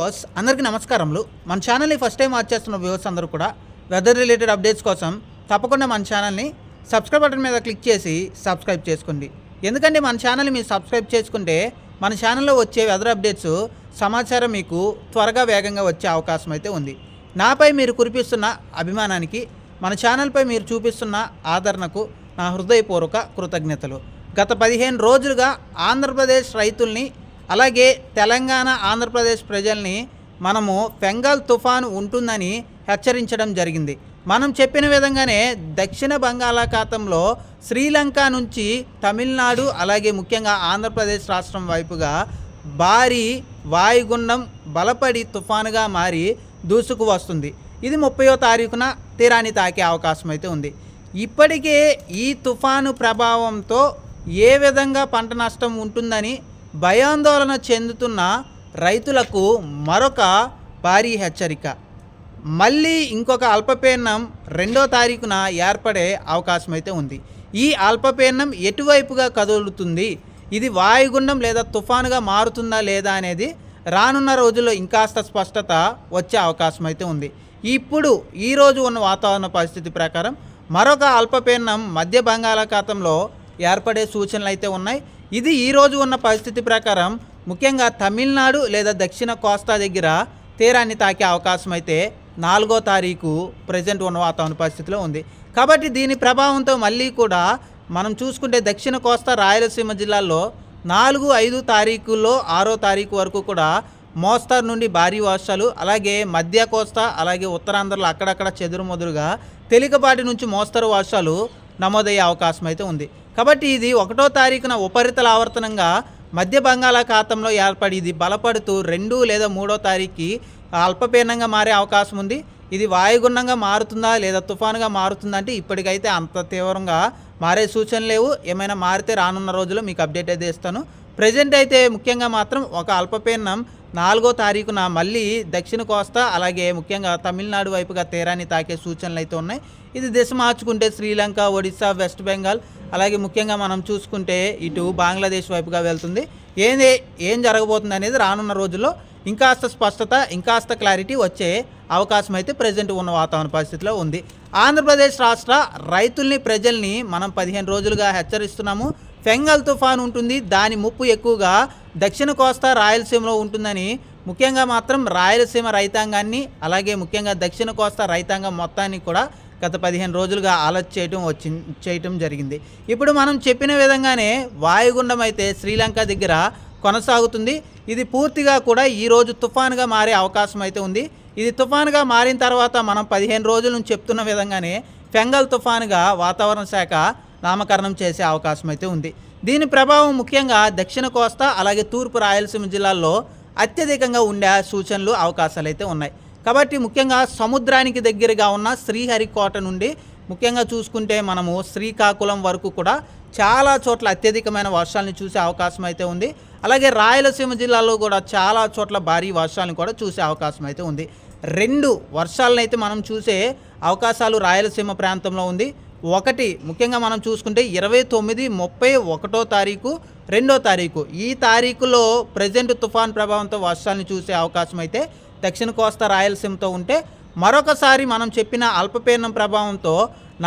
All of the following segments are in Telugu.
వ్యూవర్స్ అందరికీ నమస్కారములు. మన ఛానల్ని ఫస్ట్ టైం వాచ్ చేస్తున్న వ్యూవర్స్ అందరూ కూడా వెదర్ రిలేటెడ్ అప్డేట్స్ కోసం తప్పకుండా మన ఛానల్ని సబ్స్క్రైబ్ బటన్ మీద క్లిక్ చేసి సబ్స్క్రైబ్ చేసుకోండి. ఎందుకంటే మన ఛానల్ని మీరు సబ్స్క్రైబ్ చేసుకుంటే మన ఛానల్లో వచ్చే వెదర్ అప్డేట్స్ సమాచారం మీకు త్వరగా వేగంగా వచ్చే అవకాశం అయితే ఉంది. నాపై మీరు కురిపిస్తున్న అభిమానానికి మన ఛానల్పై మీరు చూపిస్తున్న ఆదరణకు నా హృదయపూర్వక కృతజ్ఞతలు. గత పదిహేను రోజులుగా ఆంధ్రప్రదేశ్ రైతుల్ని అలాగే తెలంగాణ ఆంధ్రప్రదేశ్ ప్రజల్ని మనము ఫెంగల్ తుఫాను ఉంటుందని హెచ్చరించడం జరిగింది. మనం చెప్పిన విధంగానే దక్షిణ బంగాళాఖాతంలో శ్రీలంక నుంచి తమిళనాడు అలాగే ముఖ్యంగా ఆంధ్రప్రదేశ్ రాష్ట్రం వైపుగా భారీ వాయుగుండం బలపడి తుఫానుగా మారి దూసుకు వస్తుంది. ఇది ముప్పయో తారీఖున తీరాన్ని తాకే అవకాశం అయితే ఉంది. ఇప్పటికే ఈ తుఫాను ప్రభావంతో ఏ విధంగా పంట నష్టం ఉంటుందని భయాందోళన చెందుతున్న రైతులకు మరొక భారీ హెచ్చరిక. మళ్ళీ ఇంకొక అల్పపీడనం రెండో తారీఖున ఏర్పడే అవకాశం అయితే ఉంది. ఈ అల్పపీడనం ఎటువైపుగా కదులుతుంది? ఇది వాయుగుండం లేదా తుఫానుగా మారుతుందా లేదా అనేది రానున్న రోజుల్లో ఇంకాస్త స్పష్టత వచ్చే అవకాశం అయితే ఉంది. ఇప్పుడు ఈరోజు ఉన్న వాతావరణ పరిస్థితి ప్రకారం మరొక అల్పపీడనం మధ్య బంగాళాఖాతంలో ఏర్పడే సూచనలు అయితే ఉన్నాయి. ఇది ఈరోజు ఉన్న పరిస్థితి ప్రకారం ముఖ్యంగా తమిళనాడు లేదా దక్షిణ కోస్తా దగ్గర తీరాన్ని తాకే అవకాశం అయితే నాలుగో తారీఖు ప్రజెంట్ ఉన్న వాతావరణ పరిస్థితిలో ఉంది. కాబట్టి దీని ప్రభావంతో మళ్ళీ కూడా మనం చూసుకుంటే దక్షిణ కోస్తా రాయలసీమ జిల్లాల్లో నాలుగు ఐదు తారీఖుల్లో ఆరో తారీఖు వరకు కూడా మోస్తారు నుండి భారీ వర్షాలు అలాగే మధ్య కోస్తా అలాగే ఉత్తరాంధ్రలో అక్కడక్కడ చెదురుమదురుగా తేలికపాటి నుంచి మోస్తరు వర్షాలు నమోదయ్యే అవకాశం అయితే ఉంది. కాబట్టి ఇది ఒకటో తారీఖున ఉపరితల ఆవర్తనంగా మధ్య బంగాళాఖాతంలో ఏర్పడి ఇది బలపడుతూ రెండు లేదా మూడో తారీఖుకి అల్పపీడనంగా మారే అవకాశం ఉంది. ఇది వాయుగుండంగా మారుతుందా లేదా తుఫానుగా మారుతుందా అంటే ఇప్పటికైతే అంత తీవ్రంగా మారే సూచనలు లేవు. ఏమైనా మారితే రానున్న రోజుల్లో మీకు అప్డేట్ అయితే ఇస్తాను. ప్రజెంట్ అయితే ముఖ్యంగా మాత్రం ఒక అల్పపీడనం నాలుగో తారీఖున మళ్ళీ దక్షిణ కోస్తా అలాగే ముఖ్యంగా తమిళనాడు వైపుగా తీరాన్ని తాకే సూచనలు అయితే ఉన్నాయి. ఇది దిశ మార్చుకుంటే శ్రీలంక ఒడిశా వెస్ట్ బెంగాల్ అలాగే ముఖ్యంగా మనం చూసుకుంటే ఇటు బంగ్లాదేశ్ వైపుగా వెళ్తుంది. ఏంది ఏం జరగబోతుంది అనేది రానున్న రోజుల్లో ఇంకాస్త స్పష్టత ఇంకాస్త క్లారిటీ వచ్చే అవకాశం అయితే ప్రజెంట్ ఉన్న వాతావరణ పరిస్థితిలో ఉంది. ఆంధ్రప్రదేశ్ రాష్ట్ర రైతుల్ని ప్రజల్ని మనం పదిహేను రోజులుగా హెచ్చరిస్తున్నాము. ఫెంగల్ తుఫాన్ ఉంటుంది దాని ముప్పు ఎక్కువగా దక్షిణ కోస్తా రాయలసీమలో ఉంటుందని ముఖ్యంగా మాత్రం రాయలసీమ రైతాంగాన్ని అలాగే ముఖ్యంగా దక్షిణ కోస్తా రైతాంగం మొత్తాన్ని కూడా గత పదిహేను రోజులుగా అలర్ట్ చేయటం వచ్చి చేయటం జరిగింది. ఇప్పుడు మనం చెప్పిన విధంగానే వాయుగుండం అయితే శ్రీలంక దగ్గర కొనసాగుతుంది. ఇది పూర్తిగా కూడా ఈరోజు తుఫాన్గా మారే అవకాశం అయితే ఉంది. ఇది తుఫాన్గా మారిన తర్వాత మనం పదిహేను రోజుల నుంచి చెప్తున్న విధంగానే ఫెంగల్ తుఫాన్గా వాతావరణ శాఖ నామకరణం చేసే అవకాశం అయితే ఉంది. దీని ప్రభావం ముఖ్యంగా దక్షిణ కోస్తా అలాగే తూర్పు రాయలసీమ జిల్లాల్లో అత్యధికంగా ఉండే సూచనలు అవకాశాలు అయితే ఉన్నాయి. కాబట్టి ముఖ్యంగా సముద్రానికి దగ్గరగా ఉన్న శ్రీహరికోట నుండి ముఖ్యంగా చూసుకుంటే మనము శ్రీకాకుళం వరకు కూడా చాలా చోట్ల అత్యధికమైన వర్షాలను చూసే అవకాశం అయితే ఉంది. అలాగే రాయలసీమ జిల్లాలో కూడా చాలా చోట్ల భారీ వర్షాలను కూడా చూసే అవకాశం అయితే ఉంది. రెండు వర్షాలను అయితే మనం చూసే అవకాశాలు రాయలసీమ ప్రాంతంలో ఉంది. ఒకటి ముఖ్యంగా మనం చూసుకుంటే ఇరవై తొమ్మిది ముప్పై ఒకటో తారీఖు రెండో తారీఖు. ఈ తారీఖులో ప్రజెంట్ తుఫాన్ ప్రభావంతో వర్షాలను చూసే అవకాశం అయితే దక్షిణ కోస్తా రాయలసీమతో ఉంటే మరొకసారి మనం చెప్పిన అల్పపీడనం ప్రభావంతో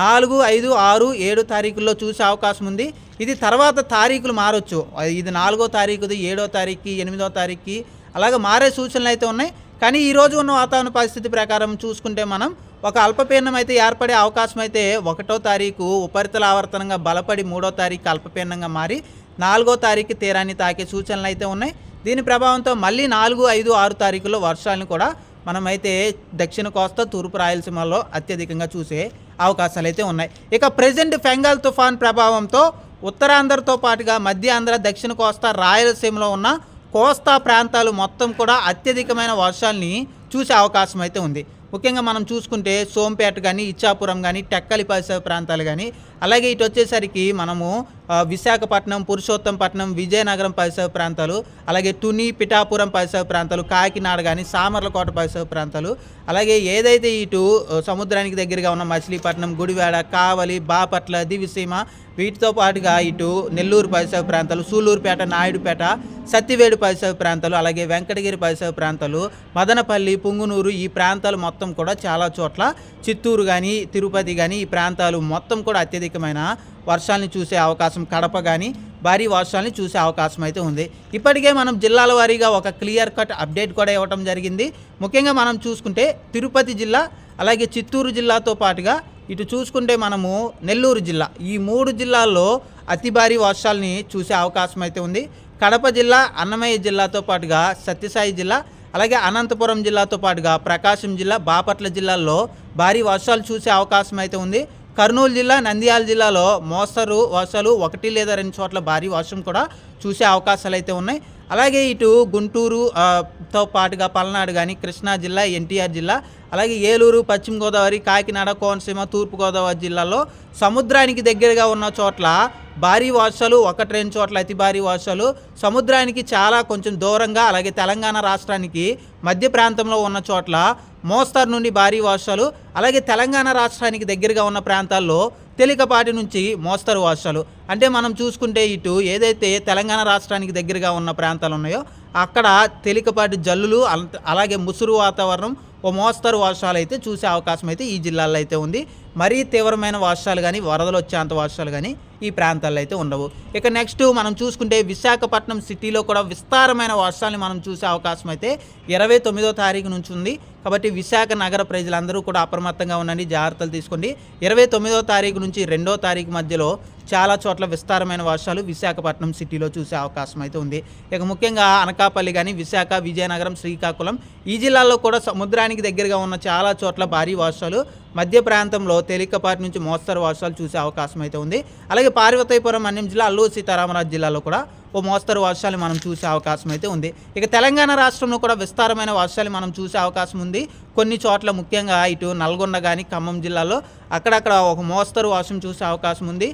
నాలుగు ఐదు ఆరు ఏడు తారీఖుల్లో చూసే అవకాశం ఉంది. ఇది తర్వాత తారీఖులు మారొచ్చు. ఇది నాలుగో తారీఖుది ఏడో తారీఖుకి ఎనిమిదో తారీఖుకి అలాగే మారే సూచనలు అయితే ఉన్నాయి. కానీ ఈరోజు ఉన్న వాతావరణ పరిస్థితి ప్రకారం చూసుకుంటే మనం ఒక అల్పపీడనం అయితే ఏర్పడే అవకాశం అయితే ఒకటో తారీఖు ఉపరితల ఆవర్తనంగా బలపడి మూడో తారీఖు అల్పపీడనంగా మారి నాలుగో తారీఖు తీరాన్ని తాకే సూచనలు అయితే ఉన్నాయి. దీని ప్రభావంతో మళ్ళీ నాలుగు ఐదు ఆరు తారీఖులో వర్షాలను కూడా మనమైతే దక్షిణ కోస్తా తూర్పు రాయలసీమలో అత్యధికంగా చూసే అవకాశాలు అయితే ఉన్నాయి. ఇక ప్రజెంట్ ఫెంగాల్ తుఫాన్ ప్రభావంతో ఉత్తరాంధ్రతో పాటుగా మధ్య ఆంధ్ర దక్షిణ కోస్తా రాయలసీమలో ఉన్న కోస్తా ప్రాంతాలు మొత్తం కూడా అత్యధికమైన వర్షాల్ని చూసే అవకాశం అయితే ఉంది. ముఖ్యంగా మనం చూసుకుంటే సోంపేట కానీ ఇచ్చాపురం కానీ టెక్కలి పరిసర ప్రాంతాలు కానీ అలాగే ఇటు వచ్చేసరికి మనము విశాఖపట్నం పురుషోత్తంపట్నం విజయనగరం పరిసర ప్రాంతాలు అలాగే తుని పిఠాపురం పరిసర ప్రాంతాలు కాకినాడ కానీ సామర్లకోట పరిసర ప్రాంతాలు అలాగే ఏదైతే ఇటు సముద్రానికి దగ్గరగా ఉన్న మచిలీపట్నం గుడివాడ కావలి బాపట్ల దివిసీమ వీటితో పాటుగా ఇటు నెల్లూరు పరిసర ప్రాంతాలు సూలూరుపేట నాయుడుపేట సత్తివేడు పరిసర ప్రాంతాలు అలాగే వెంకటగిరి పరిసర ప్రాంతాలు మదనపల్లి పుంగునూరు ఈ ప్రాంతాలు మొత్తం కూడా చాలా చోట్ల చిత్తూరు కానీ తిరుపతి కానీ ఈ ప్రాంతాలు మొత్తం కూడా అధికమైన వర్షాలను చూసే అవకాశం కడప కానీ భారీ వర్షాలను చూసే అవకాశం అయితే ఉంది. ఇప్పటికే మనం జిల్లాల వారీగా ఒక క్లియర్ కట్ అప్డేట్ కూడా ఇవ్వటం జరిగింది. ముఖ్యంగా మనం చూసుకుంటే తిరుపతి జిల్లా అలాగే చిత్తూరు జిల్లాతో పాటుగా ఇటు చూసుకుంటే మనము నెల్లూరు జిల్లా. ఈ మూడు జిల్లాల్లో అతి భారీ వర్షాలని చూసే అవకాశం అయితే ఉంది. కడప జిల్లా అన్నమయ్య జిల్లాతో పాటుగా సత్యసాయి జిల్లా అలాగే అనంతపురం జిల్లాతో పాటుగా ప్రకాశం జిల్లా బాపట్ల జిల్లాల్లో భారీ వర్షాలు చూసే అవకాశం అయితే ఉంది. కర్నూలు జిల్లా నంద్యాల జిల్లాలో మోస్తరు వర్షాలు ఒకటి లేదా రెండు చోట్ల భారీ వర్షం కూడా చూసే అవకాశాలు అయితే ఉన్నాయి. అలాగే ఇటు గుంటూరు తో పాటుగా పల్నాడు కానీ కృష్ణా జిల్లా ఎన్టీఆర్ జిల్లా అలాగే ఏలూరు పశ్చిమ గోదావరి కాకినాడ కోనసీమ తూర్పుగోదావరి జిల్లాలో సముద్రానికి దగ్గరగా ఉన్న చోట్ల భారీ వర్షాలు ఒకటి రెండు చోట్ల అతి భారీ వర్షాలు సముద్రానికి చాలా కొంచెం దూరంగా అలాగే తెలంగాణ రాష్ట్రానికి మధ్య ప్రాంతంలో ఉన్న చోట్ల మోస్తరు నుండి భారీ వర్షాలు అలాగే తెలంగాణ రాష్ట్రానికి దగ్గరగా ఉన్న ప్రాంతాల్లో తేలికపాటి నుంచి మోస్తరు వర్షాలు. అంటే మనం చూసుకుంటే ఇటు ఏదైతే తెలంగాణ రాష్ట్రానికి దగ్గరగా ఉన్న ప్రాంతాలు ఉన్నాయో అక్కడ తేలికపాటి జల్లులు అలాగే ముసురు వాతావరణం ఓ మోస్తరు వర్షాలు అయితే చూసే అవకాశం అయితే ఈ జిల్లాల్లో అయితే ఉంది. మరీ తీవ్రమైన వర్షాలు కానీ వరదలు వచ్చేంత వర్షాలు కానీ ఈ ప్రాంతాల్లో అయితే ఉండవు. ఇక నెక్స్ట్ మనం చూసుకుంటే విశాఖపట్నం సిటీలో కూడా విస్తారమైన వర్షాలను మనం చూసే అవకాశం అయితే ఇరవై తొమ్మిదో తారీఖు నుంచి ఉంది. కాబట్టి విశాఖ నగర ప్రజలందరూ కూడా అప్రమత్తంగా ఉండండి జాగ్రత్తలు తీసుకోండి. ఇరవై తొమ్మిదో తారీఖు నుంచి రెండో తారీఖు మధ్యలో చాలా చోట్ల విస్తారమైన వర్షాలు విశాఖపట్నం సిటీలో చూసే అవకాశం అయితే ఉంది. ఇక ముఖ్యంగా అనకాపల్లి కానీ విశాఖ విజయనగరం శ్రీకాకుళం ఈ జిల్లాల్లో కూడా సముద్రానికి దగ్గరగా ఉన్న చాలా చోట్ల భారీ వర్షాలు మధ్య ప్రాంతంలో తేలికపాటి నుంచి మోస్తరు వర్షాలు చూసే అవకాశం అయితే ఉంది. అలాగే పార్వతీపురం అన్యం జిల్లా అల్లూరు సీతారామరాజు జిల్లాలో కూడా ఓ మోస్తరు వర్షాలు మనం చూసే అవకాశం అయితే ఉంది. ఇక తెలంగాణ రాష్ట్రంలో కూడా విస్తారమైన వర్షాలు మనం చూసే అవకాశం ఉంది. కొన్ని చోట్ల ముఖ్యంగా ఇటు నల్గొండ కానీ ఖమ్మం జిల్లాలో అక్కడక్కడ ఒక మోస్తరు వర్షం చూసే అవకాశం ఉంది.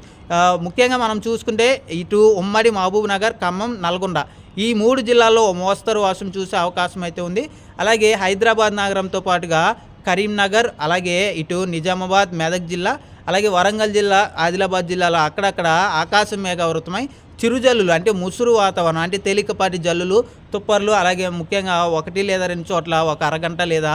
ముఖ్యంగా మనం చూసుకుంటే ఇటు ఉమ్మడి మహబూబ్ నగర్ ఖమ్మం నల్గొండ ఈ మూడు జిల్లాల్లో ఓ మోస్తరు వర్షం చూసే అవకాశం అయితే ఉంది. అలాగే హైదరాబాద్ నగరంతో పాటుగా కరీంనగర్ అలాగే ఇటు నిజామాబాద్ మెదక్ జిల్లా అలాగే వరంగల్ జిల్లా ఆదిలాబాద్ జిల్లాలో అక్కడక్కడ ఆకాశం మేఘావృతమై చిరుజల్లులు అంటే ముసురు వాతావరణం అంటే తేలికపాటి జల్లులు తుప్పర్లు అలాగే ముఖ్యంగా ఒకటి లేదా రెండు చోట్ల ఒక అరగంట లేదా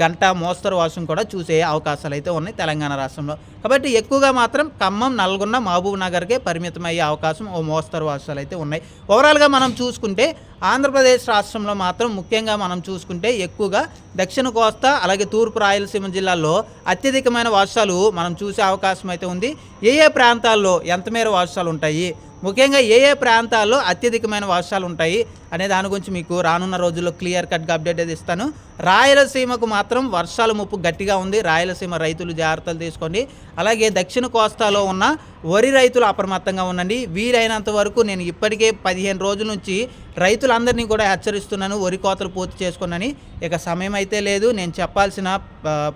గంట మోస్తరు వర్షం కూడా చూసే అవకాశాలు అయితే ఉన్నాయి తెలంగాణ రాష్ట్రంలో. కాబట్టి ఎక్కువగా మాత్రం ఖమ్మం నల్గొండ మహబూబ్ నగర్కే పరిమితం అయ్యే అవకాశం ఓ మోస్తరు వర్షాలు అయితే ఉన్నాయి. ఓవరాల్గా మనం చూసుకుంటే ఆంధ్రప్రదేశ్ రాష్ట్రంలో మాత్రం ముఖ్యంగా మనం చూసుకుంటే ఎక్కువగా దక్షిణ కోస్తా అలాగే తూర్పు రాయలసీమ జిల్లాల్లో అత్యధికమైన వర్షాలు మనం చూసే అవకాశం అయితే ఉంది. ఏ ఏ ప్రాంతాల్లో ఎంత మేర వర్షాలు ఉంటాయి ముఖ్యంగా ఏ ఏ ప్రాంతాల్లో అత్యధికమైన వర్షాలు ఉంటాయి అనే దాని గురించి మీకు రానున్న రోజుల్లో క్లియర్ కట్గా అప్డేట్ అయితే ఇస్తాను. రాయలసీమకు మాత్రం వర్షాల ముప్పు గట్టిగా ఉంది. రాయలసీమ రైతులు జాగ్రత్తలు తీసుకోండి. అలాగే దక్షిణ కోస్తాలో ఉన్న వరి రైతులు అప్రమత్తంగా ఉండండి. వీలైనంత వరకు నేను ఇప్పటికే పదిహేను రోజుల నుంచి రైతులందరినీ కూడా హెచ్చరిస్తున్నాను. వరి కోతలు పూర్తి చేసుకున్నాను ఇక సమయం అయితే లేదు. నేను చెప్పాల్సిన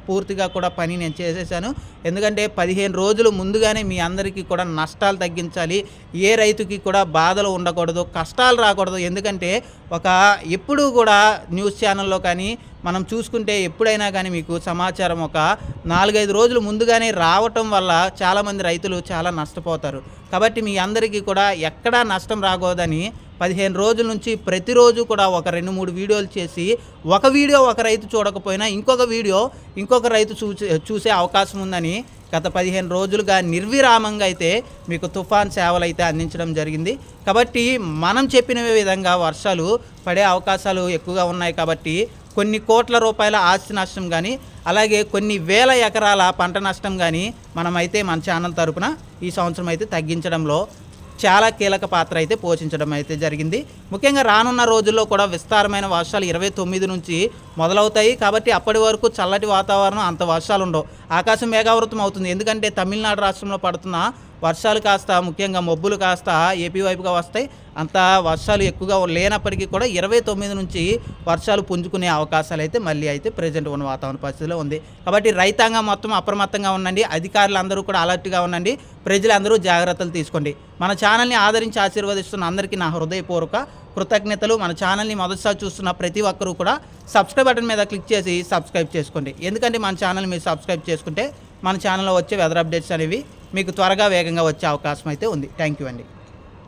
పూర్తిగా కూడా పని నేను చేసేసాను. ఎందుకంటే పదిహేను రోజులు ముందుగానే మీ అందరికీ కూడా నష్టాలు తగ్గించాలి. ఏ రైతుకి కూడా బాధలు ఉండకూడదు కష్టాలు రాకూడదు. ఎందుకంటే ఒక ఎప్పుడూ కూడా న్యూస్ ఛానల్లో కానీ మనం చూసుకుంటే ఎప్పుడైనా కానీ మీకు సమాచారం ఒక నాలుగైదు రోజులు ముందుగానే రావటం వల్ల చాలామంది రైతులు చాలా నష్టపోతారు. కాబట్టి మీ అందరికీ కూడా ఎక్కడా నష్టం రాకూడదని పదిహేను రోజుల నుంచి ప్రతిరోజు కూడా ఒక రెండు మూడు వీడియోలు చేసి ఒక వీడియో ఒక రైతు చూడకపోయినా ఇంకొక వీడియో ఇంకొక రైతు చూసే చూసే అవకాశం ఉందని గత పదిహేను రోజులుగా నిర్విరామంగా అయితే మీకు తుఫాన్ సేవలు అయితే అందించడం జరిగింది. కాబట్టి మనం చెప్పిన విధంగా వర్షాలు పడే అవకాశాలు ఎక్కువగా ఉన్నాయి కాబట్టి కొన్ని కోట్ల రూపాయల ఆస్తి నష్టం కానీ అలాగే కొన్ని వేల ఎకరాల పంట నష్టం కానీ మనమైతే మన ఛానల్ తరపున ఈ సంవత్సరం అయితే తగ్గించడంలో చాలా కీలక పాత్ర అయితే పోషించడం అయితే జరిగింది. ముఖ్యంగా రానున్న రోజుల్లో కూడా విస్తారమైన వర్షాలు ఇరవై తొమ్మిది నుంచి మొదలవుతాయి. కాబట్టి అప్పటి వరకు చల్లటి వాతావరణం అంత వర్షాలు ఉండవు ఆకాశం మేఘావృతం అవుతుంది ఎందుకంటే తమిళనాడు రాష్ట్రంలో పడుతున్న వర్షాలు కాస్త ముఖ్యంగా మబ్బులు కాస్త ఏపీ వైపుగా వస్తాయి. అంత వర్షాలు ఎక్కువగా లేనప్పటికీ కూడా ఇరవై తొమ్మిది నుంచి వర్షాలు పుంజుకునే అవకాశాలు అయితే మళ్ళీ అయితే ప్రజెంట్ ఉన్న వాతావరణ పరిస్థితిలో ఉంది. కాబట్టి రైతాంగం మొత్తం అప్రమత్తంగా ఉండండి. అధికారులు అందరూ కూడా అలర్ట్గా ఉండండి. ప్రజలందరూ జాగ్రత్తలు తీసుకోండి. మన ఛానల్ని ఆదరించి ఆశీర్వదిస్తున్న అందరికీ నా హృదయపూర్వక కృతజ్ఞతలు. మన ఛానల్ని మొదటిసారి చూస్తున్న ప్రతి ఒక్కరూ కూడా సబ్స్క్రైబ్ బటన్ మీద క్లిక్ చేసి సబ్స్క్రైబ్ చేసుకోండి. ఎందుకంటే మన ఛానల్ మీరు సబ్స్క్రైబ్ చేసుకుంటే మన ఛానల్లో వచ్చే వెదర్ అప్డేట్స్ అనేవి మీకు త్వరగా వేగంగా వచ్చే అవకాశం అయితే ఉంది. థ్యాంక్ యూ అండి.